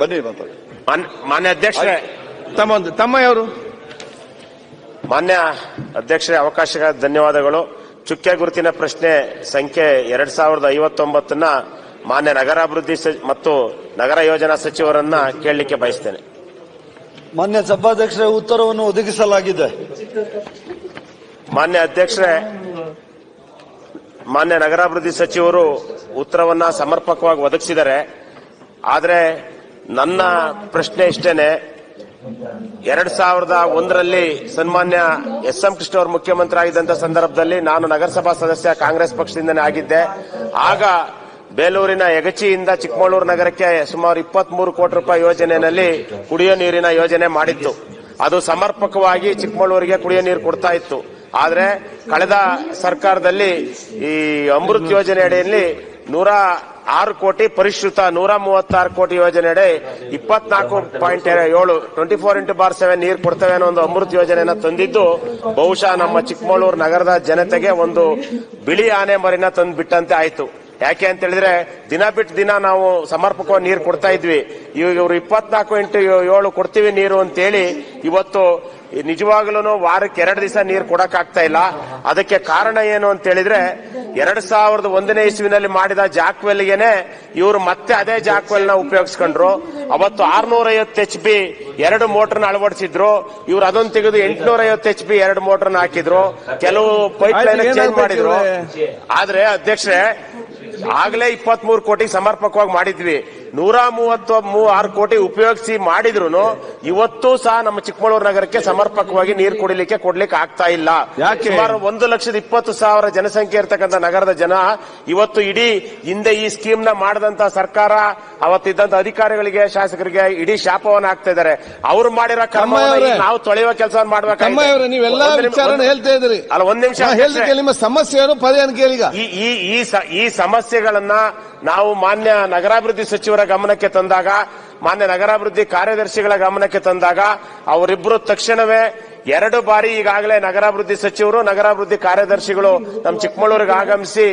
ಬನ್ನಿ ಮಾತಾಡಿ ಮಾನ್ಯ ಅಧ್ಯಕ್ಷರೇ. ತಮ್ಮ ಒಂದು ತಮ್ಮ ಯಾರು ಮಾನ್ಯ ಅಧ್ಯಕ್ಷರೇ ಅವಕಾಶಕ್ಕೆ ಧನ್ಯವಾದಗಳು. ಚುಕ್ಕೆ ಗುರುತಿನ ಪ್ರಶ್ನೆ ಸಂಖ್ಯೆ ಎರಡ್ ಸಾವಿರದ ಐವತ್ತೊಂಬತ್ತನ್ನ ಮಾನ್ಯ ನಗರಾಭಿವೃದ್ಧಿ ಮತ್ತು ನಗರ ಯೋಜನಾ ಸಚಿವರನ್ನ ಕೇಳಲಿಕ್ಕೆ ಬಯಸ್ತೇನೆ. ಮಾನ್ಯ ಸಭಾಧ್ಯಕ್ಷರೇ ಉತ್ತರವನ್ನು ಒದಗಿಸಲಾಗಿದೆ. ಮಾನ್ಯ ಅಧ್ಯಕ್ಷರೇ ಮಾನ್ಯ ನಗರಾಭಿವೃದ್ಧಿ ಸಚಿವರು ಉತ್ತರವನ್ನ ಸಮರ್ಪಕವಾಗಿ ಒದಗಿಸಿದರೆ ಆದ್ರೆ ನನ್ನ ಪ್ರಶ್ನೆ ಇಷ್ಟೇನೆ. ಎರಡ್ ಸಾವಿರದ ಒಂದರಲ್ಲಿ ಸನ್ಮಾನ್ಯ ಎಸ್ ಎಂ ಕೃಷ್ಣ ಅವರು ಮುಖ್ಯಮಂತ್ರಿ ಆಗಿದ್ದಂತ ಸಂದರ್ಭದಲ್ಲಿ ನಾನು ನಗರಸಭಾ ಸದಸ್ಯ ಕಾಂಗ್ರೆಸ್ ಪಕ್ಷದಿಂದನೇ ಆಗಿದ್ದೆ. ಆಗ ಬೇಲೂರಿನ ಯಗಚಿಯಿಂದ ಚಿಕ್ಕಮಗಳೂರು ನಗರಕ್ಕೆ ಸುಮಾರು ಇಪ್ಪತ್ಮೂರು ಕೋಟಿ ರೂಪಾಯಿ ಯೋಜನೆಯಲ್ಲಿ ಕುಡಿಯೋ ನೀರಿನ ಯೋಜನೆ ಮಾಡಿತ್ತು. ಅದು ಸಮರ್ಪಕವಾಗಿ ಚಿಕ್ಕಮಗಳೂರಿಗೆ ಕುಡಿಯೋ ನೀರು ಕೊಡ್ತಾ ಇತ್ತು. ಆದರೆ ಕಳೆದ ಸರ್ಕಾರದಲ್ಲಿ ಈ ಅಮೃತ್ ಯೋಜನೆ ಅಡಿಯಲ್ಲಿ ನೂರ ಆರು ಕೋಟಿ, ಪರಿಷ್ಕೃತ ನೂರ ಮೂವತ್ತಾರು ಕೋಟಿ ಯೋಜನೆ ಇಪ್ಪತ್ನಾಲ್ಕು ಪಾಯಿಂಟ್ ಏಳು twenty four into bar seven ನೀರು ಕೊಡ್ತೇವೆ ಅನ್ನೋ ಒಂದು ಅಮೃತ ಯೋಜನೆಯನ್ನ ತಂದಿದ್ದು, ಬಹುಶಃ ನಮ್ಮ ಚಿಕ್ಕಮಗಳೂರು ನಗರದ ಜನತೆಗೆ ಒಂದು ಬಿಳಿ ಆನೆ ಮರಿನ ತಂದು ಬಿಟ್ಟಂತೆ ಆಯ್ತು. ಯಾಕೆ ಅಂತ ಹೇಳಿದ್ರೆ ದಿನ ಬಿಟ್ಟು ದಿನ ನಾವು ಸಮರ್ಪಕವಾಗಿ ನೀರು ಕೊಡ್ತಾ ಇದ್ವಿ. ಇವಾಗ ಇವರು ಇಪ್ಪತ್ನಾಲ್ಕು ಇಂಟು ಏಳು ಕೊಡ್ತೀವಿ ನೀರು ಅಂತೇಳಿ ಇವತ್ತು ನಿಜವಾಗ್ಲೂ ವಾರಕ್ಕೆ ಎರಡು ದಿವಸ ನೀರು ಕೊಡಕ್ ಆಗ್ತಾ ಇಲ್ಲ. ಅದಕ್ಕೆ ಕಾರಣ ಏನು ಅಂತ ಹೇಳಿದ್ರೆ ಎರಡ್ ಸಾವಿರದ ಒಂದನೇ ಇಸ್ವಿನಲ್ಲಿ ಮಾಡಿದ ಜಾಕ್ವೆಲ್ಗೆನೆ ಇವರು ಮತ್ತೆ ಅದೇ ಜಾಕ್ವೆಲ್ನ ಉಪಯೋಗಿಸ್ಕೊಂಡ್ರು. ಅವತ್ತು ಆರ್ನೂರ ಐವತ್ತು ಎಚ್ ಬಿ ಎರಡು ಮೋಟರ್ನ ಅಳವಡಿಸಿದ್ರು. ಇವ್ರು ಅದೊಂದು ತೆಗೆದು ಎಂಟುನೂರ ಐವತ್ತು ಎಚ್ ಬಿ ಎರಡು ಮೋಟರ್ನ ಹಾಕಿದ್ರು. ಕೆಲವು ಪೈಪ್ ಲೈನ್ ಚೇಂಜ್ ಮಾಡಿದ್ರು? ಆದ್ರೆ ಅಧ್ಯಕ್ಷರೇ ಆಗ್ಲೇ ಇಪ್ಪತ್ಮೂರು ಕೋಟಿ ಸಮರ್ಪಕವಾಗಿ ಮಾಡಿದ್ವಿ. ನೂರ ಮೂವತ್ತು ಆರು ಕೋಟಿ ಉಪಯೋಗಿಸಿ ಮಾಡಿದ್ರು ಇವತ್ತು ಸಹ ನಮ್ಮ ಚಿಕ್ಕಮಗಳೂರು ನಗರಕ್ಕೆ ಸಮರ್ಪಕವಾಗಿ ನೀರು ಕುಡಿಲಿಕ್ಕೆ ಕೊಡ್ಲಿಕ್ಕೆ ಆಗ್ತಾ ಇಲ್ಲ? ಸುಮಾರು ಒಂದು ಲಕ್ಷದ ಇಪ್ಪತ್ತು ಸಾವಿರ ಜನಸಂಖ್ಯೆ ಇರ್ತಕ್ಕಂಥ ನಗರದ ಜನ ಇವತ್ತು ಇಡೀ ಹಿಂದೆ ಈ ಸ್ಕೀಮ್ನ ಮಾಡಿದಂತ ಸರ್ಕಾರ ಅವತ್ತಿದ್ದಂತ ಅಧಿಕಾರಿಗಳಿಗೆ ಶಾಸಕರಿಗೆ ಇಡೀ ಶಾಪವನ್ನ ಹಾಕ್ತಾ ಇದ್ದಾರೆ. ಅವ್ರು ಮಾಡಿರೋ ಕ್ರಮ ನಾವು ತೊಳೆಯುವ ಕೆಲಸ ನೀವೆಲ್ಲಾ ಹೇಳ್ತಾ ಇದ್ರಿ ಅಲ್ಲ ಒಂದ್ ನಿಮಿಷ ನಿಮ್ಮ ಸಮಸ್ಯೆ ಏನು ಈ ಈ ಈ ಸಮಸ್ಯೆಗಳನ್ನ ನಾವು ಮಾನ್ಯ ನಗರಾಭಿವೃದ್ಧಿ ಸಚಿವರ ಗಮನಕ್ಕೆ ತಂದಾಗ ಮಾನ್ಯ ನಗರಾಭಿವೃದ್ಧಿ ಕಾರ್ಯದರ್ಶಿಗಳ ಗಮನಕ್ಕೆ ತಂದಾಗ ಅವರಿಬ್ಬರು ತಕ್ಷಣವೇ ಎರಡು ಬಾರಿ ಈಗಾಗಲೇ ನಗರಾಭಿವೃದ್ಧಿ ಸಚಿವರು ನಗರಾಭಿವೃದ್ಧಿ ಕಾರ್ಯದರ್ಶಿಗಳು ನಮ್ಮ ಚಿಕ್ಕಮಗಳೂರಿಗೆ ಆಗಮಿಸಿ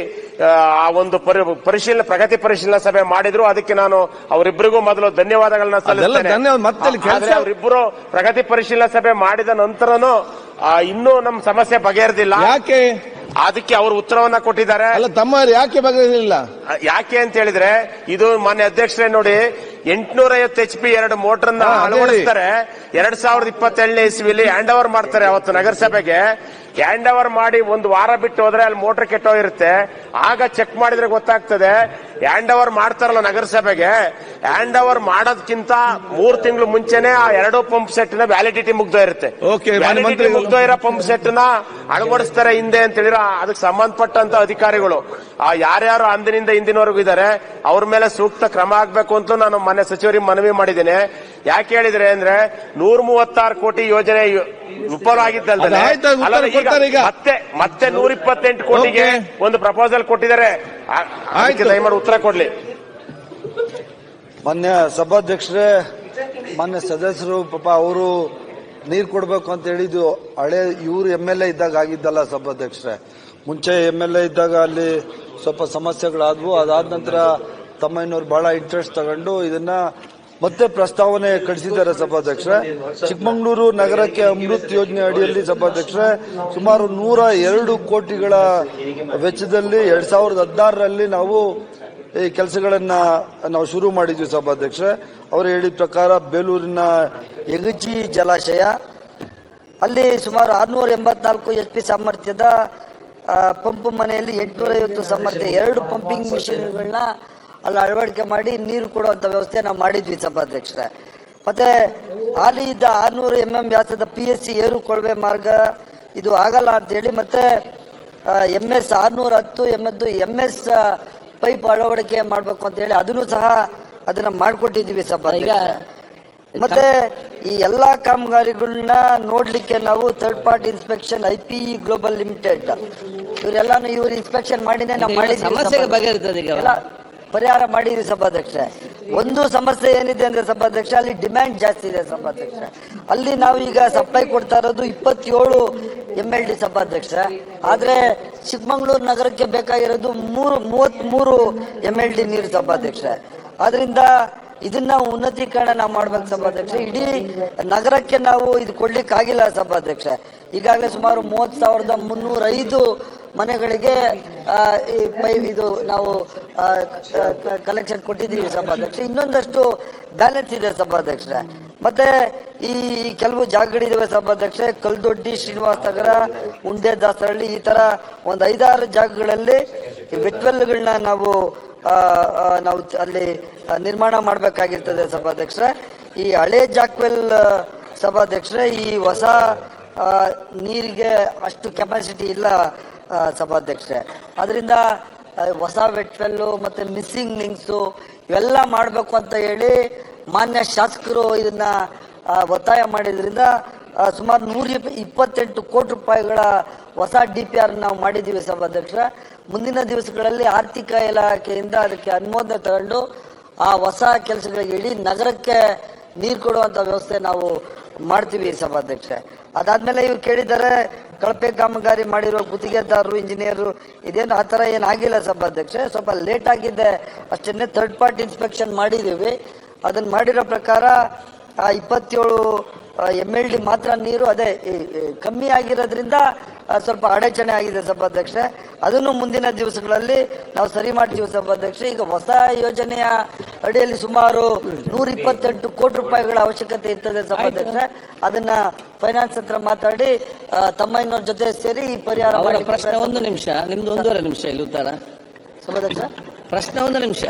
ಆ, ಒಂದು ಪರಿ- ಪರಿಶೀಲನೆ ಪ್ರಗತಿ ಪರಿಶೀಲನಾ ಸಭೆ ಮಾಡಿದ್ರು. ಅದಕ್ಕೆ ನಾನು ಅವರಿಬ್ಬರಿಗೂ ಮೊದಲು ಧನ್ಯವಾದಗಳನ್ನ ಇಲ್ಲಿ ಅವರಿಬ್ಬರು ಪ್ರಗತಿ ಪರಿಶೀಲನಾ ಸಭೆ ಮಾಡಿದ ನಂತರನೂ ಆ, ಇನ್ನೂ ನಮ್ಮ ಸಮಸ್ಯೆ ಬಗೆಹರಿದಿಲ್ಲ. ಯಾಕೆ? ಅದಕ್ಕೆ ಅವರು ಉತ್ತರವನ್ನ ಕೊಟ್ಟಿದ್ದಾರೆ. ಅಲ್ಲ ತಮ್ಮ ಯಾಕೆ ಬಗೆಹರಿಸಲಿಲ್ಲ ಯಾಕೆ ಅಂತ ಹೇಳಿದ್ರೆ ಇದು ಮಾನ್ಯ ಅಧ್ಯಕ್ಷರೇ ನೋಡಿ ಎಂಟುನೂರ ಐವತ್ತು ಎಚ್ ಪಿ ಎರಡು ಮೋಟರ್ ಅಳವಡಿಸ್ತಾರೆ. ಎರಡ್ ಸಾವಿರದ ಇಪ್ಪತ್ತೇಳನೇ ಇಸ್ವಿಲಿ ಹ್ಯಾಂಡ್ ಓವರ್ ಮಾಡ್ತಾರೆ ಅವತ್ತು ನಗರಸಭೆಗೆ. ಹ್ಯಾಂಡ್ ಓವರ್ ಮಾಡಿ ಒಂದು ವಾರ ಬಿಟ್ಟು ಹೋದ್ರೆ ಅಲ್ಲಿ ಮೋಟರ್ ಕೆಟ್ಟೋಗಿರುತ್ತೆ. ಆಗ ಚೆಕ್ ಮಾಡಿದ್ರೆ ಗೊತ್ತಾಗ್ತದೆ. ಹ್ಯಾಂಡ್ ಓವರ್ ಮಾಡ್ತಾರಲ್ಲ ನಗರಸಭೆಗೆ. ಹ್ಯಾಂಡ್ ಓವರ್ ಮಾಡೋದಕ್ಕಿಂತ ಮೂರ್ ತಿಂಗಳು ಮುಂಚೆನೆ ಆ ಎರಡು ಪಂಪ್ ಸೆಟ್ನ ವ್ಯಾಲಿಡಿಟಿ ಮುಗ್ದೋ ಇರುತ್ತೆ. ಮುಗ್ದೋ ಇರೋ ಪಂಪ್ ಸೆಟ್ನ ಅಳವಡಿಸ್ತಾರೆ ಹಿಂದೆ ಅಂತ ಹೇಳಿದ್ರೆ ಅದಕ್ಕೆ ಸಂಬಂಧಪಟ್ಟಂತ ಅಧಿಕಾರಿಗಳು ಆ ಯಾರ್ಯಾರು ಅಂದಿನಿಂದ ಇಂದಿನವರೆಗೂ ಇದ್ದಾರೆ ಅವ್ರ ಮೇಲೆ ಸೂಕ್ತ ಕ್ರಮ ಆಗ್ಬೇಕು ಅಂತ ನಾನು ಮನೆ ಸಚಿವರಿಗೆ ಮನವಿ ಮಾಡಿದ್ದೇನೆ ಯಾಕೆ ಹೇಳಿದ್ರೆ ಅಂದ್ರೆ ನೂರ ಮೂವತ್ತಾರು ಕೋಟಿ ಯೋಜನೆ ವಿಫಲ. ಮತ್ತೆ ಮತ್ತೆ ನೂರ ಇಪ್ಪತ್ತೆಂಟು ಕೋಟಿಗೆ ಒಂದು ಪ್ರಪೋಸಲ್ ಕೊಟ್ಟಿದ್ದಾರೆ. ದಯಮಾಡಿ ಉತ್ತರ ಕೊಡ್ಲಿ ಮಾನ್ಯ ಸಭಾಧ್ಯಕ್ಷರೇ, ಮಾನ್ಯ ಸದಸ್ಯರು, ಪಾಪ ಅವರು ನೀರು ಕೊಡಬೇಕು ಅಂತ ಹೇಳಿದ್ದು ಹಳೆ ಇವರು ಎಂ ಎಲ್ ಎ ಇದ್ದಾಗ ಆಗಿದ್ದಲ್ಲ ಸಭಾಧ್ಯಕ್ಷರೇ. ಮುಂಚೆ ಎಂ ಎಲ್ ಎ ಇದ್ದಾಗ ಅಲ್ಲಿ ಸ್ವಲ್ಪ ಸಮಸ್ಯೆಗಳಾದವು. ಅದಾದ ನಂತರ ತಮ್ಮಯ್ಯನವ್ರು ಬಹಳ ಇಂಟ್ರೆಸ್ಟ್ ತಗೊಂಡು ಇದನ್ನ ಮತ್ತೆ ಪ್ರಸ್ತಾವನೆ ಕಳಿಸಿದ್ದಾರೆ ಸಭಾಧ್ಯಕ್ಷರೇ. ಚಿಕ್ಕಮಗಳೂರು ನಗರಕ್ಕೆ ಅಮೃತ್ ಯೋಜನೆ ಅಡಿಯಲ್ಲಿ ಸಭಾಧ್ಯಕ್ಷರೇ, ಸುಮಾರು ನೂರ ಎರಡು ಕೋಟಿಗಳ ವೆಚ್ಚದಲ್ಲಿ ಎರಡ್ ಸಾವಿರದ ಹದಿನಾರರಲ್ಲಿ ನಾವು ಈ ಕೆಲಸಗಳನ್ನ ನಾವು ಶುರು ಮಾಡಿದ್ವಿ ಸಭಾಧ್ಯಕ್ಷರೇ. ಅವರು ಹೇಳಿದ ಪ್ರಕಾರ ಬೇಲೂರಿನ ಯಗಚಿ ಜಲಾಶಯ, ಅಲ್ಲಿ ಸುಮಾರು ಆರ್ನೂರ ಎಂಬತ್ನಾಲ್ಕು ಎಚ್ ಪಿ ಸಾಮರ್ಥ್ಯದ ಪಂಪ್ ಮನೆಯಲ್ಲಿ ಎಂಟುನೂರ ಐವತ್ತು ಸಾಮರ್ಥ್ಯ ಎರಡು ಪಂಪಿಂಗ್ ಮಿಷಿನ್ಗಳನ್ನ ಅಲ್ಲಿ ಅಳವಡಿಕೆ ಮಾಡಿ ನೀರು ಕೊಡುವಂತ ವ್ಯವಸ್ಥೆ ನಾವು ಮಾಡಿದ್ವಿ ಸಭಾಧ್ಯಕ್ಷರೇ. ಮತ್ತೆ ಅಲ್ಲಿ ಇದ್ದ ಆರ್ನೂರು ಎಂ ಎಂ ವ್ಯಾಸದ ಪಿ ಎಸ್ ಸಿ ಏರು ಕೊಳವೆ ಮಾರ್ಗ ಇದು ಆಗಲ್ಲ ಅಂತೇಳಿ ಮತ್ತೆ ಎಂ ಎಸ್ ಆರ್ನೂರ ಹತ್ತು ಎಂ ಎಂ ಎಸ್ ಪೈಪ್ ಅಳವಡಿಕೆ ಮಾಡಬೇಕು ಅಂತ ಹೇಳಿ ಅದನ್ನು ಸಹ ಅದನ್ನ ಮಾಡಿಕೊಟ್ಟಿದ್ದೀವಿ ಈಗ ಮತ್ತೆ ಈ ಎಲ್ಲಾ ಕಾಮಗಾರಿಗಳನ್ನ ನೋಡ್ಲಿಕ್ಕೆ ನಾವು third party inspection I P global limited ಇವರೆಲ್ಲಾನು ಇವ್ರು ಇನ್ಸ್ಪೆಕ್ಷನ್ ಮಾಡಿದ್ರೆ ನಾವು ಮಾಡಿದ ಸಮಸ್ಯೆಗೆ ಸಭಾ- ಬಗೆಹರಿತದೆ ಪರಿಹಾರ ಮಾಡಿದ್ವಿ ಸಭಾಧ್ಯಕ್ಷ ಒಂದು ಸಮಸ್ಯೆ ಏನಿದೆ ಅಂದ್ರೆ ಸಭಾಧ್ಯಕ್ಷ, ಅಲ್ಲಿ ಡಿಮ್ಯಾಂಡ್ ಜಾಸ್ತಿ ಇದೆ ಸಭಾಧ್ಯಕ್ಷ. ಅಲ್ಲಿ ನಾವು ಈಗ ಸಪ್ಲೈ ಕೊಡ್ತಾ ಇರೋದು ಇಪ್ಪತ್ತೇಳು ಎಂ ಎಲ್ ಡಿ ಸಭಾಧ್ಯಕ್ಷ. ಆದ್ರೆ ಚಿಕ್ಕಮಗಳೂರು ನಗರಕ್ಕೆ ಬೇಕಾಗಿರೋದು ಮೂರು, ಮೂವತ್ಮೂರು ಎಂ ಎಲ್ ಡಿ ನೀರು ಸಭಾಧ್ಯಕ್ಷ. ಆದ್ರಿಂದ ಇದನ್ನ ಉನ್ನತೀಕರಣ ನಾವು ಮಾಡ್ಬೇಕು ಸಭಾಧ್ಯಕ್ಷ. ಇಡೀ ನಗರಕ್ಕೆ ನಾವು ಇದು ಕೊಡ್ಲಿಕ್ಕೆ ಆಗಿಲ್ಲ ಸಭಾಧ್ಯಕ್ಷ. ಈಗಾಗಲೇ ಸುಮಾರು ಮೂವತ್ತು ಸಾವಿರದ ಮುನ್ನೂರ ಐದು ಮನೆಗಳಿಗೆ ಈ ಇದು ನಾವು ಕಲೆಕ್ಷನ್ ಕೊಟ್ಟಿದ್ದೀವಿ ಸಭಾಧ್ಯಕ್ಷ. ಇನ್ನೊಂದಷ್ಟು ಬ್ಯಾಲೆನ್ಸ್ ಇದೆ ಸಭಾಧ್ಯಕ್ಷ. ಮತ್ತೆ ಈ ಕೆಲವು ಜಾಗಗಳಿದ್ದಾವೆ ಸಭಾಧ್ಯಕ್ಷ. ಕಲ್ದೊಡ್ಡಿ, ಶ್ರೀನಿವಾಸ ನಗರ, ಉಂಡೆ, ದಾಸರಳ್ಳಿ ಈ ತರ ಒಂದು ಐದಾರು ಜಾಗಗಳಲ್ಲಿ ವೆಟ್ವೆಲ್ಗಳನ್ನ ನಾವು ನಾವು ಅಲ್ಲಿ ನಿರ್ಮಾಣ ಮಾಡಬೇಕಾಗಿರ್ತದೆ ಸಭಾಧ್ಯಕ್ಷರ ಈ ಹಳೆ ಜಾಕ್ವೆಲ್ ಸಭಾಧ್ಯಕ್ಷರ ಈ ಹೊಸ ನೀರಿಗೆ ಅಷ್ಟು ಕೆಪಾಸಿಟಿ ಇಲ್ಲ. ಸಭಾಧ್ಯಕ್ಷರೇ. ಅದರಿಂದ ಹೊಸ ವೆಟ್ವೆಲ್ಲು ಮತ್ತು ಮಿಸ್ಸಿಂಗ್ ಲಿಂಕ್ಸು ಇವೆಲ್ಲ ಮಾಡಬೇಕು ಅಂತ ಹೇಳಿ ಮಾನ್ಯ ಶಾಸಕರು ಇದನ್ನ ಒತ್ತಾಯ ಮಾಡಿದ್ರಿಂದ ಸುಮಾರು ನೂರ ಇಪ್ಪತ್ತೆಂಟು ಕೋಟಿ ರೂಪಾಯಿಗಳ ಹೊಸ ಡಿ ಪಿ ಆರ್ ನಾವು ಮಾಡಿದ್ದೀವಿ ಸಭಾಧ್ಯಕ್ಷರ. ಮುಂದಿನ ದಿವಸಗಳಲ್ಲಿ ಆರ್ಥಿಕ ಇಲಾಖೆಯಿಂದ ಅದಕ್ಕೆ ಅನುಮೋದನೆ ತಗೊಂಡು ಆ ಹೊಸ ಕೆಲಸಗಳಿಗೆ ಇಡೀ ನಗರಕ್ಕೆ ನೀರು ಕೊಡುವಂಥ ವ್ಯವಸ್ಥೆ ನಾವು ಮಾಡ್ತೀವಿ ಸಭಾಧ್ಯಕ್ಷ ಅದಾದ್ಮೇಲೆ ಇವ್ರು ಕೇಳಿದ್ದಾರೆ ಕಳಪೆ ಕಾಮಗಾರಿ ಮಾಡಿರೋ ಗುತ್ತಿಗೆದಾರರು ಇಂಜಿನಿಯರು ಇದೇನು ಆ ಥರ ಏನಾಗಿಲ್ಲ ಸಭಾಧ್ಯಕ್ಷ ಸ್ವಲ್ಪ ಲೇಟ್ ಆಗಿದೆ. ಅಷ್ಟನ್ನೇ ಥರ್ಡ್ ಪಾರ್ಟಿ ಇನ್ಸ್ಪೆಕ್ಷನ್ ಮಾಡಿದ್ದೀವಿ. ಅದನ್ನ ಮಾಡಿರೋ ಪ್ರಕಾರ ಆ ಇಪ್ಪತ್ತೇಳು ಎಂ ಎಲ್ ಡಿ ಮಾತ್ರ ನೀರು ಅದೇ ಕಮ್ಮಿ ಆಗಿರೋದ್ರಿಂದ ಸ್ವಲ್ಪ ಅಡಚಣೆ ಆಗಿದೆ ಸಭಾಧ್ಯಕ್ಷ ಅದನ್ನು ಮುಂದಿನ ದಿವಸಗಳಲ್ಲಿ ನಾವು ಸರಿ ಮಾಡ್ತೀವಿ ಸಭಾಧ್ಯಕ್ಷ ಈಗ ಹೊಸ ಯೋಜನೆಯ ಅಡಿಯಲ್ಲಿ ಸುಮಾರು ನೂರ ಇಪ್ಪತ್ತೆಂಟು ಕೋಟಿ ರೂಪಾಯಿಗಳ ಅವಶ್ಯಕತೆ ಇರ್ತದೆ ಸಭಾಧ್ಯಕ್ಷ ಅದನ್ನ ಫೈನಾನ್ಸ್ ಹತ್ರ ಮಾತಾಡಿ ಆ, ತಮ್ಮಯ್ಯನವ್ರ ಜೊತೆ ಸೇರಿ ಈ ಪರಿಹಾರ ಅವರ ಪ್ರಶ್ನೆ ಒಂದು ನಿಮಿಷ ನಿಮ್ದು ಒಂದೂವರೆ ನಿಮಿಷ ಇಲ್ಲಿ ಉತ್ತರ. ಸಭಾಧ್ಯಕ್ಷ ಪ್ರಶ್ನೆ ಒಂದು ನಿಮಿಷ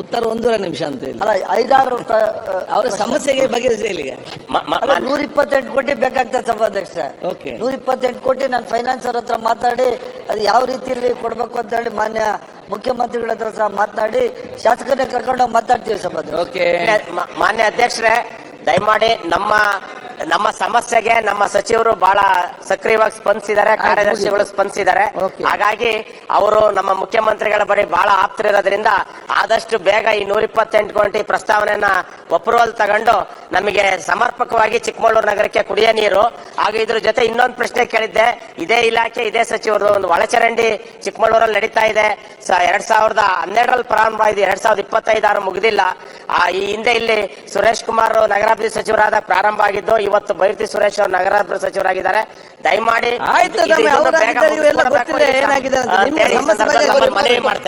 ಉತ್ತರ ಒಂದೂವರೆ ನಿಮಿಷ ಅಂತ ಹೇಳಿ. ಅಲ್ಲ ಐದಾರು ಅವರ ಸಮಸ್ಯೆಗೆ ಬಗೆಹರಿಸಿ ಇಲ್ಲಿಗೆ. ಮ- ಮ- ಅಲ್ಲ ನೂರ ಇಪ್ಪತ್ತೆಂಟು ಕೋಟಿ ಬೇಕಾಗ್ತದೆ ಸಭಾಧ್ಯಕ್ಷ ಓಕೆ ನೂರ ಇಪ್ಪತ್ತೆಂಟು ಕೋಟಿ ನಾನು ಫೈನಾನ್ಸ್ ಅವ್ರ ಹತ್ರ ಮಾತಾಡಿ ಅದು ಯಾವ ರೀತಿಯಲ್ಲಿ ಕೊಡ್ಬೇಕು ಅಂತ ಹೇಳಿ ಮಾನ್ಯ ಮುಖ್ಯಮಂತ್ರಿಗಳ ಹತ್ರ ಸಹ ಮಾತನಾಡಿ ಶಾಸಕರನ್ನ ಕರ್ಕೊಂಡು ಮಾತಾಡ್ತೀವಿ ಸಭಾಧ್ಯಕ್ಷ ಓಕೆ ಮಾ- ಮಾನ್ಯ ಅಧ್ಯಕ್ಷರೇ ದಯಮಾಡಿ ನಮ್ಮ ನಮ್ಮ ಸಮಸ್ಯೆಗೆ ನಮ್ಮ ಸಚಿವರು ಬಹಳ ಸಕ್ರಿಯವಾಗಿ ಸ್ಪಂದಿಸಿದ್ದಾರೆ ಕಾರ್ಯದರ್ಶಿಗಳು ಸ್ಪಂದಿಸಿದ್ದಾರೆ. ಹಾಗಾಗಿ ಅವರು ನಮ್ಮ ಮುಖ್ಯಮಂತ್ರಿಗಳ ಬಳಿ ಬಹಳ ಆಪ್ತರಿರೋದ್ರಿಂದ ಆದಷ್ಟು ಬೇಗ ಈ ನೂರ ಇಪ್ಪತ್ತೆಂಟು ಕೋಟಿ ಪ್ರಸ್ತಾವನೆಯನ್ನ ಅಪ್ರೂವಲ್ ತಗೊಂಡು ನಮಗೆ ಸಮರ್ಪಕವಾಗಿ ಚಿಕ್ಕಮಗಳೂರು ನಗರಕ್ಕೆ ಕುಡಿಯ ನೀರು. ಹಾಗೂ ಇದ್ರ ಜೊತೆ ಇನ್ನೊಂದು ಪ್ರಶ್ನೆ ಕೇಳಿದ್ದೆ. ಇದೇ ಇಲಾಖೆ ಇದೇ ಸಚಿವರು ಒಂದು ಒಳಚರಂಡಿ ಚಿಕ್ಕಮಗಳೂರಲ್ಲಿ ನಡೀತಾ ಇದೆ. ಎರಡ್ ಸಾವಿರದ ಹನ್ನೆರಡರಲ್ಲಿ ಪ್ರಾರಂಭ ಇದೆ ಎರಡ್ ಸಾವಿರದ ಇಪ್ಪತ್ತೈದಾರು ಮುಗಿದಿಲ್ಲ. ಆ, ಈ ಹಿಂದೆ ಇಲ್ಲಿ ಸುರೇಶ್ ಕುಮಾರ್ ನಗರಾಭಿವೃದ್ಧಿ ಸಚಿವರಾದ ಪ್ರಾರಂಭ ಆಗಿದ್ದು ಇವತ್ತು ಬೈರ್ತಿ ಸುರೇಶ್ ಅವರು ನಗರಾಭಿವೃದ್ಧಿ ಸಚಿವರಾಗಿದ್ದಾರೆ. ದಯಮಾಡಿ ಮನವಿ ಮಾಡ್ತೇನೆ.